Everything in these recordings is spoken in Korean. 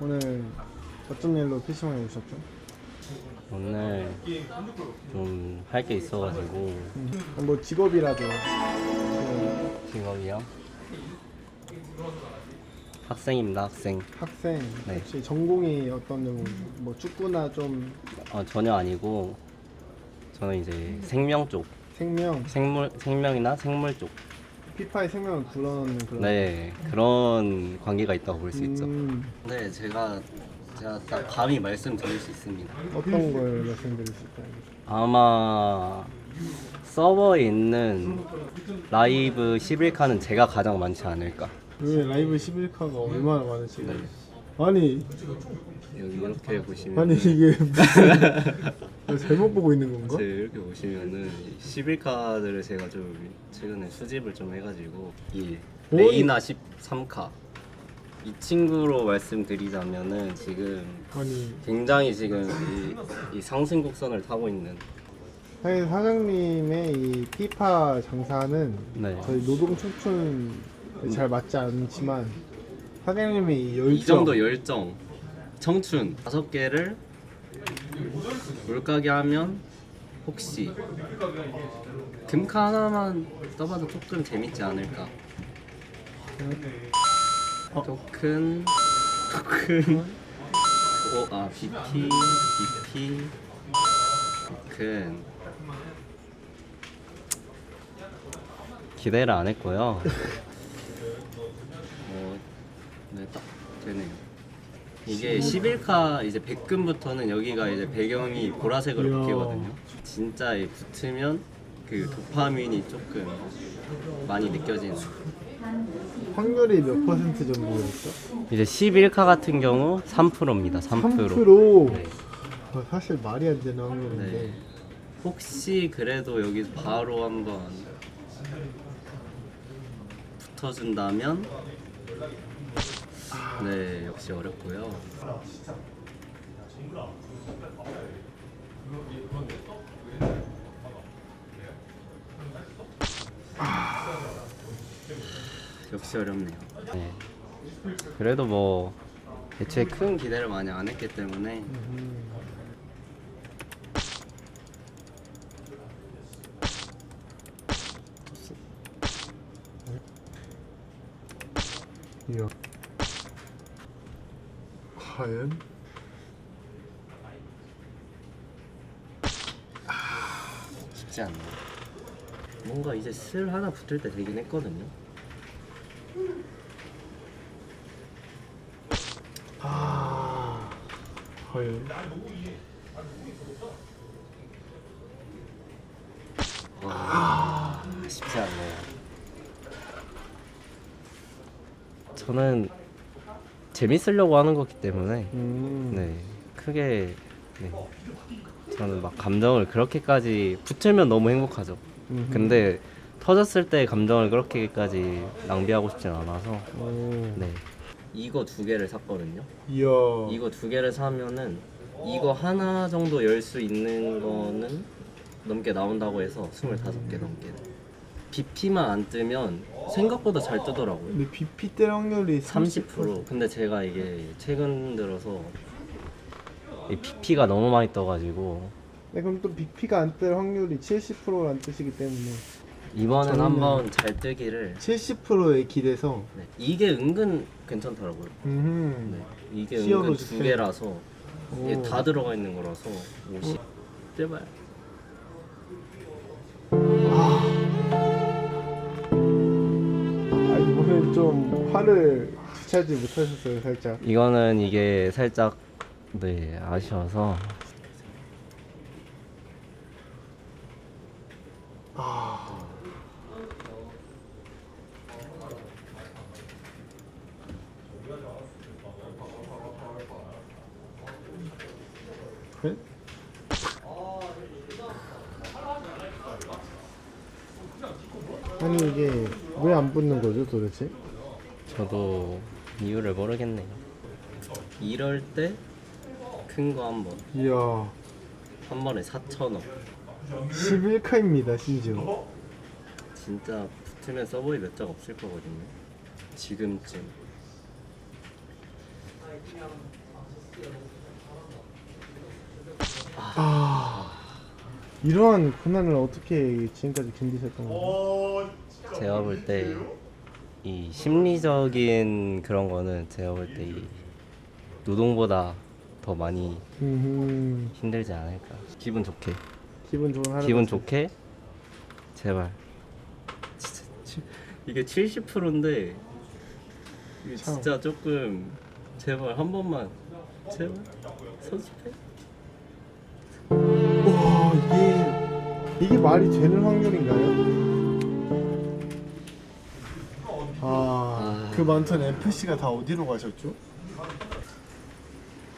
오늘 어떤 일로 PC방에 오셨죠? 오늘 좀 할 게 있어가지고 음, 뭐 직업이라도 그 직업이요? 학생입니다 학생 학생 네. 혹시 전공이 어떤 전공? 뭐 축구나 좀 어, 전혀 아니고 저는 이제 생명 쪽 생명 생물 생명이나 생물 쪽 피파의 생명을 불어넣는 그런 네 그런 관계가 있다고 볼 수 있죠. 음, 네 제가 제가 딱 감히 말씀드릴 수 있습니다. 어떤 걸 말씀드릴 수 있까요? 아마 서버에 있는 라이브 11칸은 제가 가장 많지 않을까. 왜 라이브 11카가 얼마나 많으시고 네. 아니 여기 이렇게 보시면 아니 이게 무슨 잘못 보고 있는 건가? 제 이렇게 보시면은 11카드를 제가 좀 최근에 수집을 좀 해가지고 이 오, 레이나 13카 이 친구로 말씀드리자면은 지금 아니 굉장히 지금 이, 이 상승 곡선을 타고 있는 사실 사장님의 이 피파 장사는 네. 저희 노동 촉춘 잘 맞지 않지만 사장님의 이 열정 이 정도 열정 청춘 다섯 개를 물가게 하면 혹시 금카 하나만 떠봐도 조금 재밌지 않을까 어. 토큰 토큰 오, 아 BP BP 토큰 기대를 안 했고요 어, 네, 딱 되네요. 이게 11카 이제 100금부터는 여기가 이제 배경이 보라색으로. 바뀌거든요. 진짜 이 붙으면 그 도파민이 조금 많이 느껴지는. 확률이 몇 퍼센트 정도였죠? 이제 11카 같은 경우 3%입니다. 3%. 3%. 네. 아, 사실 말이 안 되는 확률인데 네. 혹시 그래도 여기서 바로 한번 붙어준다면 네 역시 어렵고요. 역시 어렵네요. 네. 그래도 뭐 애초에 큰 기대를 많이 안 했기 때문에 음, 이야. 과연? 쉽지 않네. 뭔가 이제 슬 하나 붙을 때 되긴 했거든요. 과연? 와, 쉽지 않네요. 저는 재밌으려고 하는 거기 때문에 음, 네 크게 네. 저는 막 감정을 그렇게까지 붙으면 너무 행복하죠. 음흠. 근데 터졌을 때 감정을 그렇게까지 낭비하고 싶진 않아서 오. 네 이거 두 개를 샀거든요. 이야. 이거 두 개를 사면은 이거 하나 정도 열 수 있는 거는 넘게 나온다고 해서 25개 넘게. BP만 안 뜨면 생각보다 잘 뜨더라고요. 근데 BP 때 확률이 30% 근데 제가 이게 최근 들어서 이 BP가 너무 많이 떠가지고. 네, 그럼 또 BP가 안 뜰 확률이 70%란 뜻이기 때문에 이번엔 저는- 한번 잘 뜨기를 70%에 기대서 네. 이게 은근 괜찮더라고요 음. 네. 이게 시어로 은근 두. 개라서 이게 오. 다 들어가 있는 거라서 50 제발 아 이번엔 좀 화를 주체하지 못하셨어요 살짝 이거는 이게 살짝 네 아쉬워서 네? 아니 이게 왜 안 붙는 거죠 도대체? 저도 이유를 모르겠네요. 이럴 때 큰 거 한 번, 이야 한 번에 4천 원. 11카입니다 심지어 진짜 붙으면 서버에 몇장 없을 거거든요. 지금쯤. 아 이러한 고난을 어떻게 지금까지 견디셨던 거예요? 제가 볼 때 이 심리적인 그런 거는 제가 볼 때 이 노동보다 더 많이 음, 힘들지 않을까. 기분 좋게. 기분 좋은 하루 기분 좋게. 제발. 진짜 치- 이게 70%인데 이게 참. 진짜 조금 제발 한 번만 제발 선수해. 이게 말이 되는 확률인가요? 아 그 많던 FC가 다 어디로 가셨죠?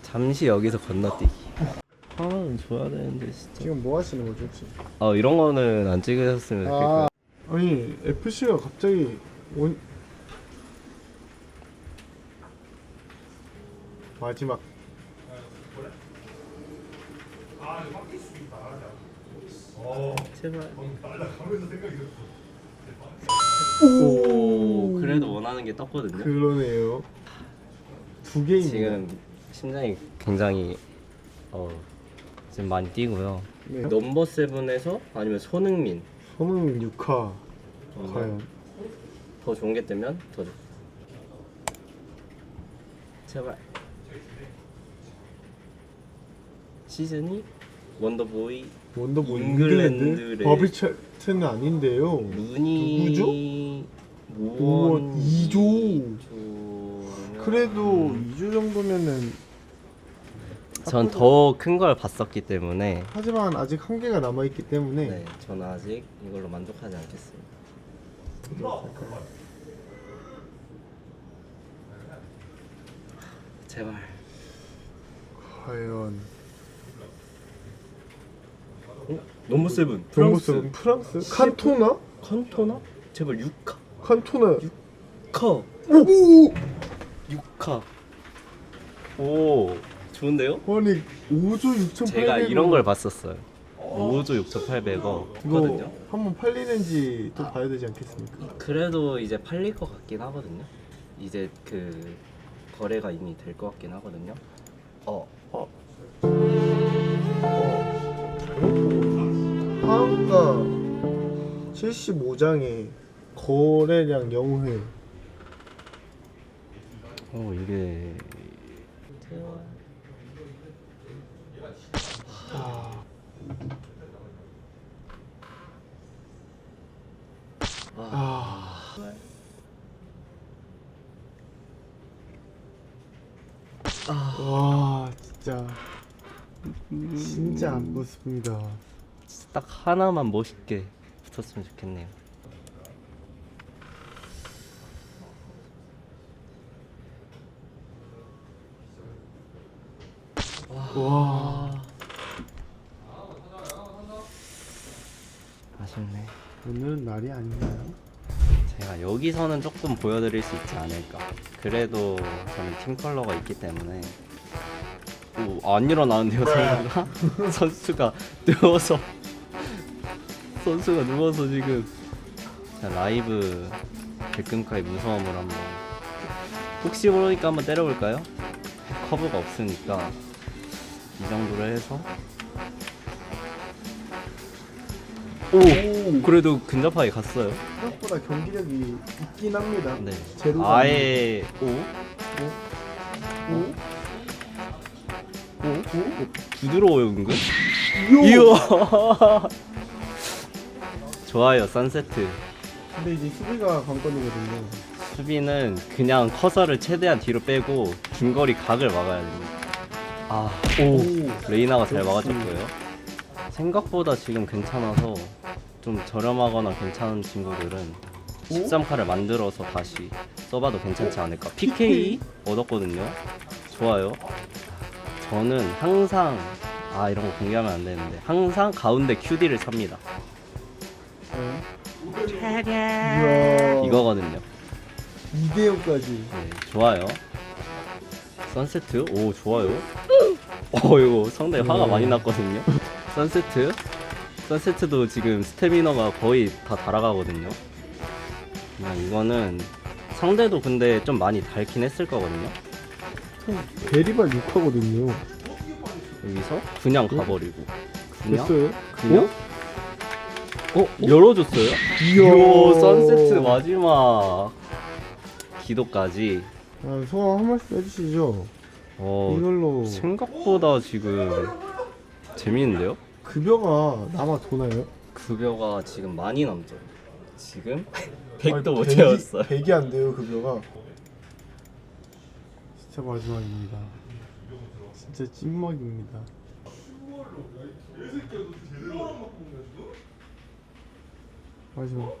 잠시 여기서 건너뛰기. 하나는 줘야 되는데 진짜. 지금 뭐 하시는 거죠 지금? 아 이런 거는 안 찍으셨으면 좋겠고요. 아 아니 FC가 갑자기 온 마지막 제발. 오 그래도 원하는 게 떴거든요. 그러네요 두 개입니다 지금 심장이 굉장히 어 지금 많이 뛰고요. 네. 넘버 세븐에서 아니면 손흥민 손흥민 6화 어, 과연 더 좋은 게 뜨면 더 좋. 제발. 시즌이 원더보이 원더보 잉글랜드래. 잉글랜드 버비차트는 아닌데요 루니 누구죠? 무원 이조. 이조면- 그래도 음. 2주 정도면은 전더 큰 걸 봤었기 때문에 하지만 아직 한계가 남아 있기 때문에 네, 저는 아직 이걸로 만족하지 않겠습니다. 제발. 과연 넘버 세븐. 프랑스 프랑스 칸토나 칸토나? 제발 6카. 칸토나 카. 오 6카. 오, 좋은데요? 아니 5조 6천 제가 이런 걸 봤었어요. 5조 6,800억 이거 거든요. 한번 팔리는지 또 봐야 되지 않겠습니까? 그래도 이제 팔릴 것 같긴 하거든요. 이제 그 거래가 이미 될 것 같긴 하거든요. 어, 하한가 75장에 거래량 0회 어 이게 아, 아. 와 진짜 진짜 안 붙습니다. 딱 하나만 멋있게 붙었으면 좋겠네요. 와 아쉽네. 오늘은 날이 아닌가요? 제가 여기서는 조금 보여드릴 수 있지 않을까. 그래도 저는 팀 컬러가 있기 때문에. 오, 안 일어나는데요, 선수가? 선수가 누워서. 선수가 누워서 지금. 자, 라이브 백금카의 무서움을 한번. 혹시 모르니까 한번 때려볼까요? 커브가 없으니까. 이 정도로 해서. 오! 그래도 근접하게 갔어요. 생각보다 경기력이 있긴 합니다. 네. 제로가 아예 오? 오? 오? 오? 부드러워요 은근? 이야! 좋아요 선세트. 근데 이제 수비가 관건이거든요. 수비는 그냥 커서를 최대한 뒤로 빼고 중거리 각을 막아야 됩니다. 아오. 레이나가 잘. 막아줬고요. 생각보다 지금 괜찮아서 좀 저렴하거나 괜찮은 친구들은 13카를 만들어서 다시 써봐도 괜찮지 않을까. PK 얻었거든요. 좋아요. 저는 항상 아 이런 거 공개하면 안 되는데 항상 가운데 QD를 삽니다. 이야. 이거거든요. 2대0까지. 네, 좋아요. 선세트? 오, 좋아요. 어, 이거 상당히 화가 많이 났거든요. 선세트? 선세트도 지금 스태미너가 거의 다 달아가거든요. 그냥 이거는 상대도 근데 좀 많이 닳긴 했을 거거든요. 대리발 6하거든요. 여기서 그냥 가버리고. 그냥? 됐어요? 그냥? 어? 열어줬어요? 이야, 선세트 마지막 기도까지. 아, 소감 한 말씀 해주시죠. 어, 이걸로 생각보다 지금 재밌는데요? 급여가 남아 도나요? 급여가 지금 많이 남죠. 지금 100도 못 채웠어요. 100이 안 돼요 급여가. 진짜 마지막입니다. 진짜 찐막입니다. 마지막.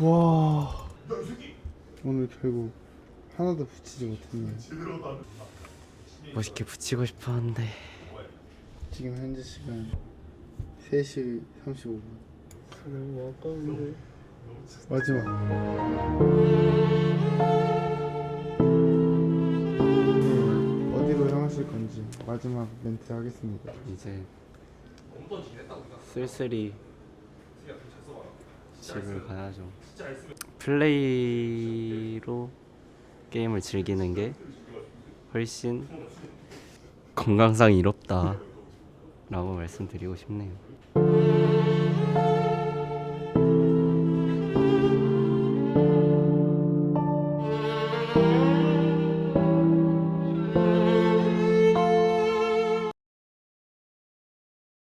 와. 오늘 결국 하나도 붙이지 못했네요. 멋있게 붙이고 싶었는데 지금 현재 시간 3시 35분. 너무 아까운데. 마지막. 하실 건지 마지막 멘트 하겠습니다. 이제 쓸쓸히 집을 가야죠. 플레이로 게임을 즐기는 게 훨씬 건강상 이롭다 라고 말씀드리고 싶네요.